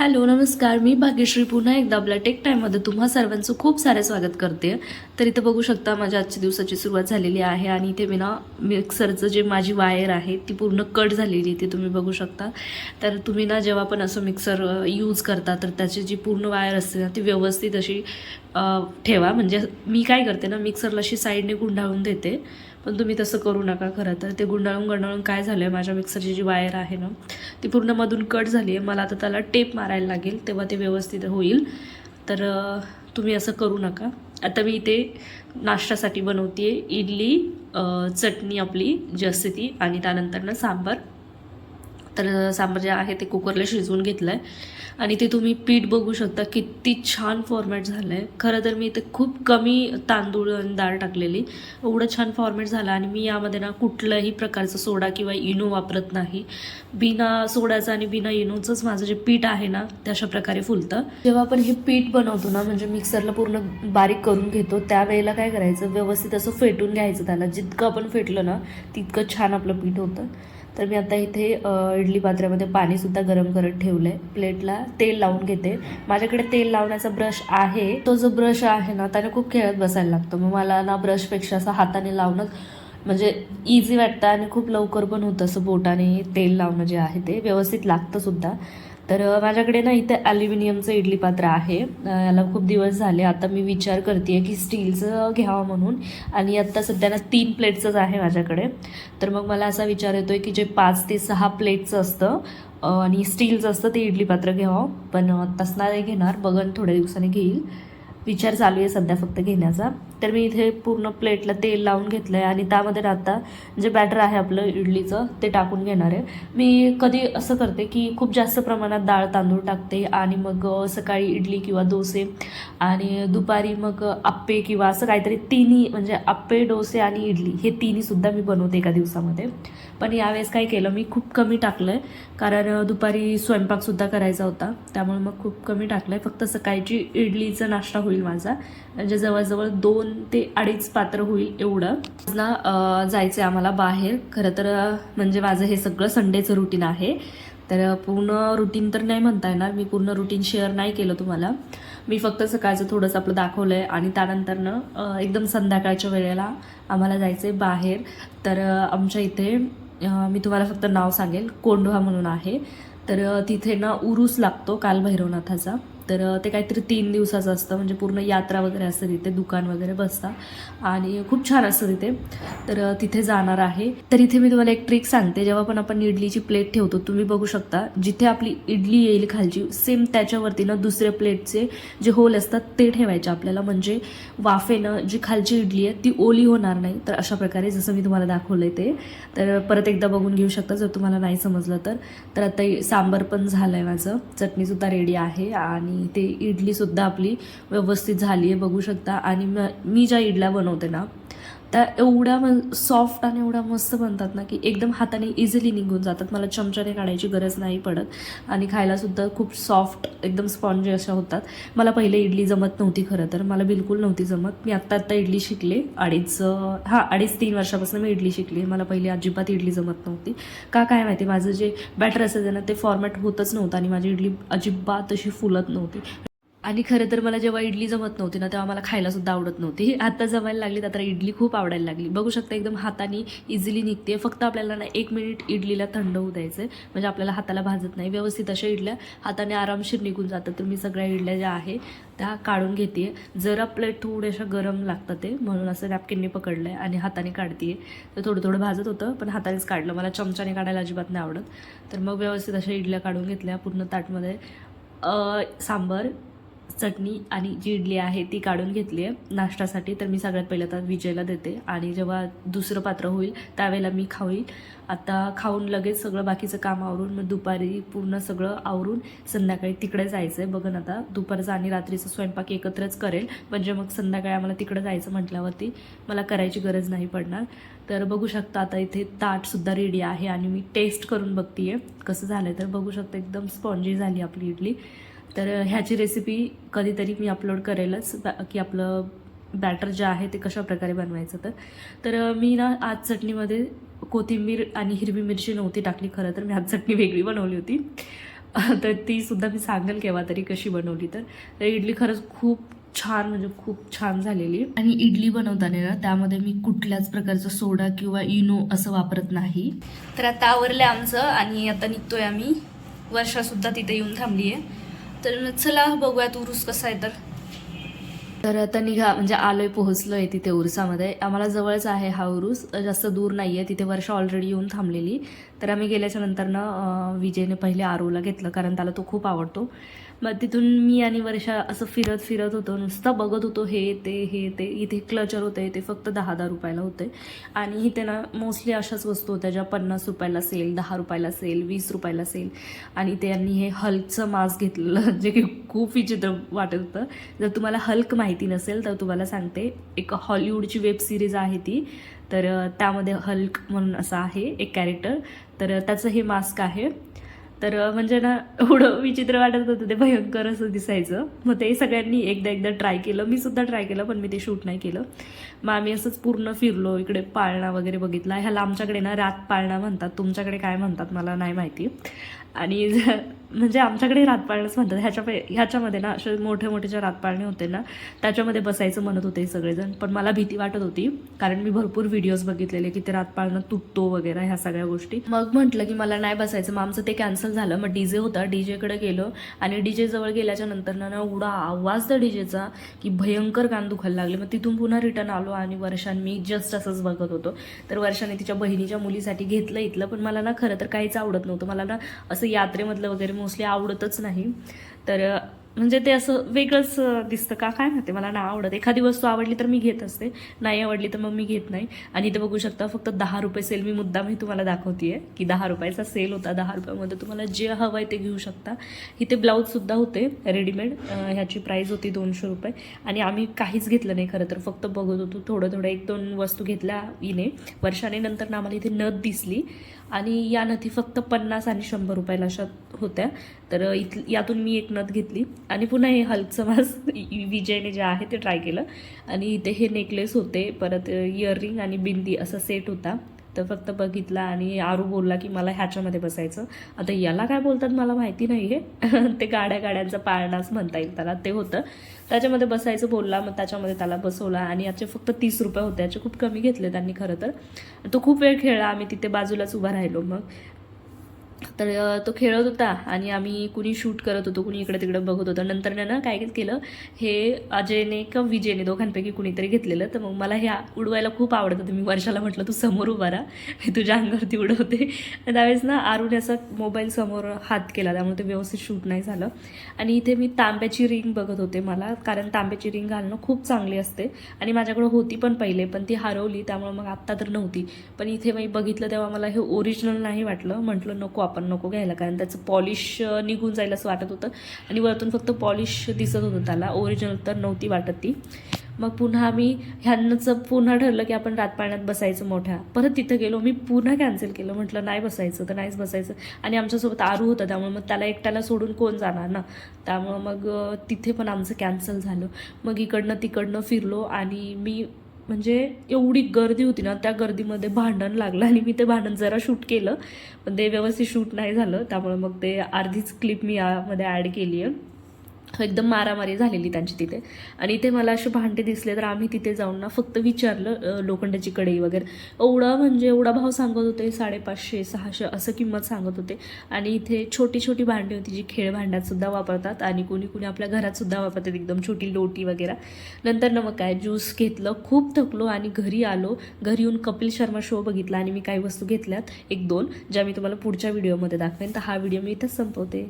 Hello नमस्कार. मी भाग्यश्री पुन्हा एकदा आपल्या टेक टाईममध्ये तुम्हा सर्वांचं खूप सारे स्वागत करते. तर इथं बघू शकता माझ्या आजच्या दिवसाची सुरुवात झालेली आहे आणि इथे मी ना मिक्सरचं जे माझी वायर आहे ती पूर्ण कट झालेली ती तुम्ही बघू शकता. तर तुम्ही ना जेव्हा पण असं मिक्सर यूज करता तर त्याची जी पूर्ण वायर असते ना ती व्यवस्थित अशी ठेवा. म्हणजे मी काय करते ना मिक्सरला अशी साईडने गुंडाळून देते. पण तुम्ही तसं करू नका खरं तर. ते गुंडाळून गुंडाळून काय झालं आहे माझ्या मिक्सरची जी वायर आहे ना ती पूर्ण मधून कट झाली आहे मला आता त्याला टेप मारायला लागेल तेव्हा ते व्यवस्थित होईल. तर तुम्ही असं करू नका. आता मी इथे नाश्त्यासाठी बनवते इडली चटणी आपली जी असते ती आणि त्यानंतर ना सांबार. तर सांबार जे आहे ते कुकरला शिजवून घेतलं आहे आणि ते तुम्ही पीठ बघू शकता किती छान फॉर्मॅट झालं आहे खरं तर मी इथे खूप कमी तांदूळ आणि डाळ टाकलेली. एवढं छान फॉर्मॅट झालं आणि मी यामध्ये ना कुठलंही प्रकारचं सोडा किंवा इनो वापरत नाही. बिना सोड्याचं आणि बिना इनोचंच माझं जे पीठ आहे ना ते अशा प्रकारे फुलतं. जेव्हा आपण हे पीठ बनवतो ना म्हणजे मिक्सरला पूर्ण बारीक करून घेतो त्यावेळेला काय करायचं? व्यवस्थित असं फेटून घ्यायचं त्याला. जितकं आपण फेटलं ना तितकं छान आपलं पीठ होतं. तर मी आता इथे इडली पात्र्यामध्ये पाणीसुद्धा गरम करत ठेवलं आहे प्लेटला तेल लावून घेते. माझ्याकडे तेल लावण्याचा ब्रश आहे. तो जो ब्रश आहे ना त्याने खूप खेळत बसायला लागतो. मग मला ना ब्रशपेक्षा असं हाताने लावणं म्हणजे इझी वाटतं आणि खूप लवकर पण होतं असं बोटाने तेल लावणं जे आहे ते. व्यवस्थित लागतं सुद्धा. तर माझ्याकडे ना इथे ॲल्युमिनियमचं इडली पात्र आहे. याला खूप दिवस झाले. आता मी विचार करते की स्टीलचं घ्यावं म्हणून. आणि आत्ता सध्या ना तीन प्लेटचंच आहे माझ्याकडे. तर मग मला असा विचार येतो आहे की जे पाच ते सहा प्लेटचं असतं आणि स्टीलचं असतं ते इडली पात्र घ्यावं. पण तसं नाही घेणार. बघन थोड्या दिवसांनी घेईल. विचार चालू आहे सध्या फक्त घेण्याचा. तर मी इथे पूर्ण प्लेटला तेल लावून घेतलं आहे आणि त्यामध्ये आता जे बॅटर आहे आपलं इडलीचं ते टाकून घेणार आहे. मी कधी असं करते की खूप जास्त प्रमाणात डाळ तांदूळ टाकते आणि मग सकाळी इडली किंवा डोसे आणि दुपारी मग आप्पे किंवा असं काहीतरी तिन्ही म्हणजे आप्पे डोसे आणि इडली हे तिन्हीसुद्धा मी बनवते एका दिवसामध्ये. पण यावेळेस काय केलं मी खूप कमी टाकलं आहे कारण दुपारी स्वयंपाकसुद्धा करायचा होता. त्यामुळे मग खूप कमी टाकलं आहे फक्त सकाळची इडलीचा नाश्ता होईल माझा. म्हणजे जवळजवळ दोन ते अडीच पात्र होईल एवढं. ना जायचं आहे आम्हाला बाहेर. खरं तर म्हणजे माझं हे सगळं संडेचं रुटीन आहे. तर पूर्ण रुटीन तर नाही म्हणता येणार. मी पूर्ण रुटीन शेअर नाही केलं तुम्हाला. मी फक्त सकाळचं थोडंसं आपलं दाखवलं आहे आणि त्यानंतरनं एकदम संध्याकाळच्या वेळेला आम्हाला जायचं आहे बाहेर. तर आमच्या इथे मी तुम्हाला फक्त नाव सांगेल. कोंढवा म्हणून आहे. तर तिथे ना उरूस लागतो कालभैरवनाथाचा तर ते काहीतरी तीन दिवसाचं असतं. म्हणजे पूर्ण यात्रा वगैरे असते तिथे दुकान वगैरे बसतात आणि खूप छान असतं तिथे. तर तिथे जाणार आहे. तर इथे मी तुम्हाला एक ट्रिक सांगते. जेव्हा पण आपण इडलीची प्लेट ठेवतो तुम्ही बघू शकता जिथे आपली इडली येईल खालची सेम त्याच्यावरती ना दुसऱ्या प्लेटचे जे होल असतात ते ठेवायचे आपल्याला. म्हणजे वाफेनं जी खालची इडली आहे ती ओली होणार नाही. तर अशा प्रकारे जसं मी तुम्हाला दाखवलं आहे ते. तर परत एकदा बघून घेऊ शकता जर तुम्हाला नाही समजलं तर. तर आता सांबार पण झालं आहे माझं. चटणीसुद्धा रेडी आहे. आणि ते इडलीसुद्धा आपली व्यवस्थित झाली आहे बघू शकता. आणि मी ज्या इडल्या बनवते ना त्या एवढ्या सॉफ्ट आणि एवढ्या मस्त बनतात ना की एकदम हाताने इझिली निघून जातात. मला चमच्याने काढायची गरज नाही पडत. आणि खायलासुद्धा खूप सॉफ्ट एकदम स्पॉन्जी अशा होतात. मला पहिले इडली जमत नव्हती खरं तर. मला बिलकुल नव्हती जमत. मी आत्ता आत्ता इडली शिकले. अडीच हां अडीच तीन वर्षापासून मी इडली शिकली. मला पहिले अजिबात इडली जमत नव्हती. का काय माहिती? माझं जे बॅटर असायचं ना ते फॉर्मॅट होतच नव्हतं आणि माझी इडली अजिबात अशी फुलत नव्हती. आणि खरं तर मला जेव्हा इडली जमत नव्हती ना तेव्हा मला खायला सुद्धा आवडत नव्हती. आता जमायला लागली तर इडली खूप आवडायला लागली. बघू शकता एकदम हाताने इझिली निघते. फक्त आपल्याला ना एक मिनिट इडलीला थंड होऊ द्यायचं म्हणजे आपल्याला हाताला भाजत नाही. व्यवस्थित अशा इडल्या हाताने आरामशीर निघून जातात. तर मी सगळ्या इडल्या ज्या आहे त्या काढून घेते जरा प्लेट थोड्याशा गरम लागतं ते. म्हणून असं नॅपकिनने पकडलं आहे आणि हाताने काढते तर थोडं थोडं भाजत होतं पण हातानेच काढलं. मला चमच्याने काढायला अजिबात नाही आवडत. तर मग व्यवस्थित अशा इडल्या काढून घेतल्या. पूर्ण ताटमध्ये सांबर चटणी आणि जी इडली आहे ती काढून घेतली आहे नाश्त्यासाठी. तर मी सगळ्यात पहिलं आता विजयला देते आणि जेव्हा दुसरं पात्र होईल त्यावेळेला मी खाईल आता खाऊन लगेच सगळं बाकीचं काम आवरून मग दुपारी पूर्ण सगळं आवरून संध्याकाळी तिकडे जायचं आहे बघन आता दुपारचा आणि रात्रीचा स्वयंपाक एकत्रच करेल. म्हणजे मग संध्याकाळी आम्हाला तिकडे जायचं म्हटल्यावरती मला करायची गरज नाही पडणार. तर बघू शकता आता इथे ताटसुद्धा रेडी आहे आणि मी टेस्ट करून बघते आहे कसं झालं आहे तर बघू शकता एकदम स्पॉन्जी झाली आपली इडली. तर ह्याची रेसिपी कधीतरी मी अपलोड करेलच की आपलं बॅटर जे आहे ते कशा प्रकारे बनवायचं तर. तर मी ना आज चटणीमध्ये कोथिंबीर आणि हिरवी मिरची नव्हती टाकली खरं तर मी आज चटणी वेगळी बनवली होती. तर ती सुद्धा मी सांगेल केव्हा तरी कशी बनवली तर. तर इडली खरंच खूप छान म्हणजे खूप छान झालेली. आणि इडली बनवताना ना त्यामध्ये मी कुठल्याच प्रकारचा सोडा किंवा इनो असं वापरत नाही. तर आता आवरलं आमचं आणि आता निघतोय आम्ही. वर्षासुद्धा तिथे येऊन थांबली आहे तर चला बघूयात उरूस कसा आहे तर. तर आता निघा म्हणजे आलोय पोहोचलोय तिथे उरसामध्ये. आम्हाला जवळच आहे हा उरूस जास्त दूर नाही आहे तिथे वर्षा ऑलरेडी येऊन थांबलेली. तर आम्ही गेल्याच्या नंतरनं विजयने पहिले आरूला घेतलं कारण त्याला तो खूप आवडतो. मग तिथून मी आणि वर्षा असं फिरत फिरत होतो नुसतं बघत होतो हे ते हे ते. इथे क्लचर होते ते फक्त दहा दहा रुपयाला होते. आणि इथे ना मोस्टली अशाच वस्तू होत्या ज्या पन्नास रुपयाला सेल दहा रुपयाला सेल वीस रुपयाला सेल आणि त्यांनी हे हल्कचं मास्क घेतलेलं जे की खूप विचित्र वाटत होतं. जर तुम्हाला हल्क माहिती नसेल तर तुम्हाला सांगते एक हॉलिवूडची वेब सिरीज आहे ती. तर त्यामध्ये हल्क म्हणून असं आहे एक कॅरेक्टर तर त्याचं हे मास्क आहे. तर म्हणजे ना एवढं विचित्र वाटत होतं ते भयंकर असं दिसायचं. मग ते सगळ्यांनी एकदा एकदा ट्राय केलं. मी सुद्धा ट्राय केलं पण मी ते शूट नाही केलं. मग आम्ही असंच पूर्ण फिरलो. इकडे पाळणा वगैरे बघितला. ह्याला आमच्याकडे ना रात पाळणा म्हणतात. तुमच्याकडे काय म्हणतात मला नाही माहिती. आणि म्हणजे आमच्याकडे रातपाळणंच म्हणतात. ह्याच्या ह्याच्यामध्ये ना असे मोठे मोठे ज्या रातपाळणे होते ना त्याच्यामध्ये बसायचं म्हणत होते सगळेजण. पण मला भीती वाटत होती कारण मी भरपूर व्हिडिओज बघितलेले की ते रातपाळणं तुटतो वगैरे ह्या सगळ्या गोष्टी. मग म्हटलं की मला नाही बसायचं. मग आमचं ते कॅन्सल झालं. मग डीजे होता. डीजेकडे गेलो आणि डीजे जवळ गेल्याच्यानंतर ना ना एवढा आवाज त्या डीजेचा की भयंकर कान दुखायला लागले. मग तिथून पुन्हा रिटर्न आलो आणि वर्षान मी जस्ट असंच बघत होतो. तर वर्षाने तिच्या बहिणीच्या मुलीसाठी घेतलं इथलं पण मला ना खरं तर काहीच आवडत नव्हतं. मला ना असं यात्रेमधलं वगैरे मोस्टली आवडतच नाही. तर म्हणजे ते असं वेगळंच दिसतं. का काय म्हणते मला ना आवडत. एखादी वस्तू आवडली तर मी घेत असते. नाही आवडली तर मग मी घेत नाही. आणि इथे बघू शकता फक्त दहा रुपये सेल मी मुद्दाम ही तुम्हाला दाखवते की दहा रुपयाचा सेल होता. दहा रुपयामध्ये तुम्हाला जे हवं आहे ते घेऊ शकता. इथे ब्लाऊजसुद्धा होते रेडीमेड ह्याची प्राईस होती दोनशे रुपये. आणि आम्ही काहीच घेतलं नाही खरं तर. फक्त बघत होतो थोडं थोडं एक दोन वस्तू घेतल्या इने. वर्षाने नंतर ना आम्हाला इथे नथ दिसली. आणि या नथी फक्त पन्नास आणि शंभर रुपयाला अशा होत्या. तर इथ यातून मी एक नथ घेतली. आणि पुन्हा हे हल्कचं मास विजयने जे आहे ते ट्राय केलं. आणि इथे हे नेकलेस होते परत इयरिंग आणि बिंदी असा सेट होता. तर फक्त बघितला आणि आरू बोलला की मला ह्याच्यामध्ये बसायचं. आता याला काय बोलतात मला माहिती नाही आहे ते गाड्या गाड्यांचा पाळणाच म्हणता येईल त्याला. ते होतं. त्याच्यामध्ये बसायचं बोलला मग त्याच्यामध्ये त्याला बसवला आणि याचे फक्त तीस रुपये होते. याचे खूप कमी घेतले त्यांनी खरं तर. तो खूप वेळ खेळला. आम्ही तिथे बाजूलाच उभा राहिलो मग. तर तो खेळत होता आणि आम्ही कुणी शूट करत होतो कुणी इकडे तिकडे बघत होतो. नंतर ना काय केलं हे अजयने का विजयने दोघांपैकी कुणीतरी घेतलेलं. तर मग मला हे उडवायला खूप आवडतं. तर मी वर्षाला म्हटलं तू समोर उभा राहा. मी तुझ्या अंगावरती उडवते. त्यावेळेस ना आरुने असा मोबाईल समोर हात केला. त्यामुळे ते व्यवस्थित शूट नाही झालं. आणि इथे मी तांब्याची रिंग बघत होते मला. कारण तांब्याची रिंग घालणं खूप चांगली असते. आणि माझ्याकडे होती पण पहिले पण ती हरवली. त्यामुळे मग आत्ता तर नव्हती. पण इथे मी बघितलं तेव्हा मला हे ओरिजिनल नाही वाटलं. म्हटलं नको आपण नको घ्यायला कारण त्याचं पॉलिश निघून जाईल असं वाटत होतं. आणि वरतून फक्त पॉलिश दिसत होतं त्याला. ओरिजिनल तर नव्हती वाटत ती. मग पुन्हा आम्ही ह्यांचं पुन्हा ठरलं की आपण रात पाण्यात बसायचं मोठ्या. परत तिथं गेलो मी पुन्हा कॅन्सल केलं. म्हटलं नाही बसायचं तर नाहीच बसायचं. आणि आमच्यासोबत आरू होतं त्यामुळे मग त्याला एकट्याला सोडून कोण जाणार ना? त्यामुळं मग तिथे पण आमचं कॅन्सल झालं. मग इकडनं तिकडनं फिरलो आणि मी म्हणजे एवढी गर्दी होती ना त्या गर्दीमध्ये भांडण लागलं आणि मी ते भांडण जरा शूट केलं. पण ते व्यवस्थित शूट नाही झालं त्यामुळे मग ते अर्धीच क्लिप मी यामध्ये ॲड केली आहे हो, एकदम मारामारी झालेली त्यांची तिथे. आणि इथे मला असे भांडे दिसले तर आम्ही तिथे जाऊन ना फक्त विचारलं लोखंडाची कढई वगैरे. एवढा म्हणजे एवढा भाव सांगत होते साडेपाचशे सहाशे असं किंमत सांगत होते. आणि इथे छोटी छोटी भांडी होती जी खेळ भांड्यातसुद्धा वापरतात आणि कोणी कोणी आपल्या घरातसुद्धा वापरतात एकदम छोटी लोटी वगैरे. नंतर ना मग काय ज्यूस घेतलं खूप थकलो आणि घरी आलो. घरी येऊन कपिल शर्मा शो बघितला आणि मी काही वस्तू घेतल्यात एक दोन ज्या मी तुम्हाला पुढच्या व्हिडिओमध्ये दाखवेन. तर हा व्हिडिओ मी इथंच संपवते.